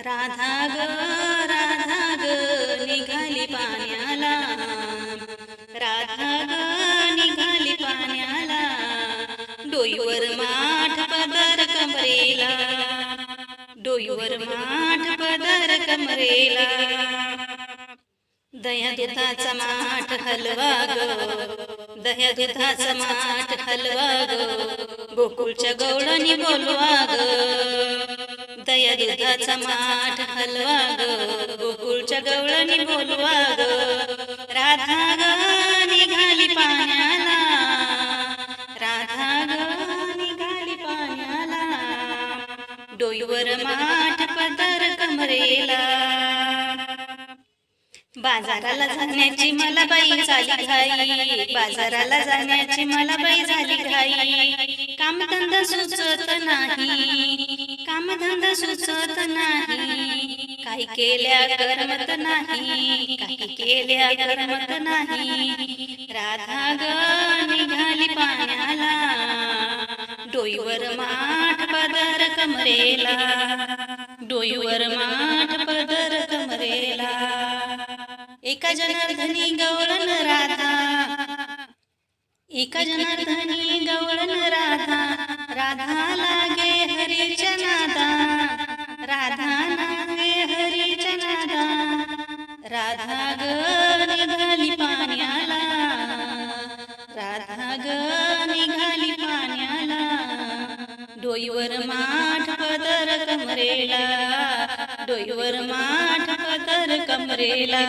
राधा ग राधा ग निघाली पाण्याला. राधा ग निघाली पाण्याला. डोईवर माठ पदर कमरेला. डोईवर माठ पदर कमरेला. दया दुधाचा माठ हलवा ग. दया दुधाचा माठ हलवा ग. गोकुळच्या गवळणी बोलवा ग. त्या दुधाचा माठ हलवा ग गोकुळच्या गवळणी बोलवा ग राधा ग निघाली पाण्याला. राधा ग निघाली पाण्याला. डोईवर माठ पदर कमरेला. बाजाराला जाण्याची मला बाई झाली घाई. बाजाराला जाण्याची मला बाई झाली घाई. कामधंदा सुचत नाही. कामधंदा सुचत नाही. काही केल्या करमत नाही. काही केल्या करमत नाही. राधा ग निघाली पाण्याला. डोईवर माठ पदर कमरेला. डोईवर माठ पदर कमरेला. एका जनार्दनी गवळण राधा. एका जनार्दनी गवळण राधा. राधा राधा ग निघाली पाण्याला राधा ग निघाली पाण्याला डोईवर माठ पदर कमरेला डोईवर माठ पदर कमरेला.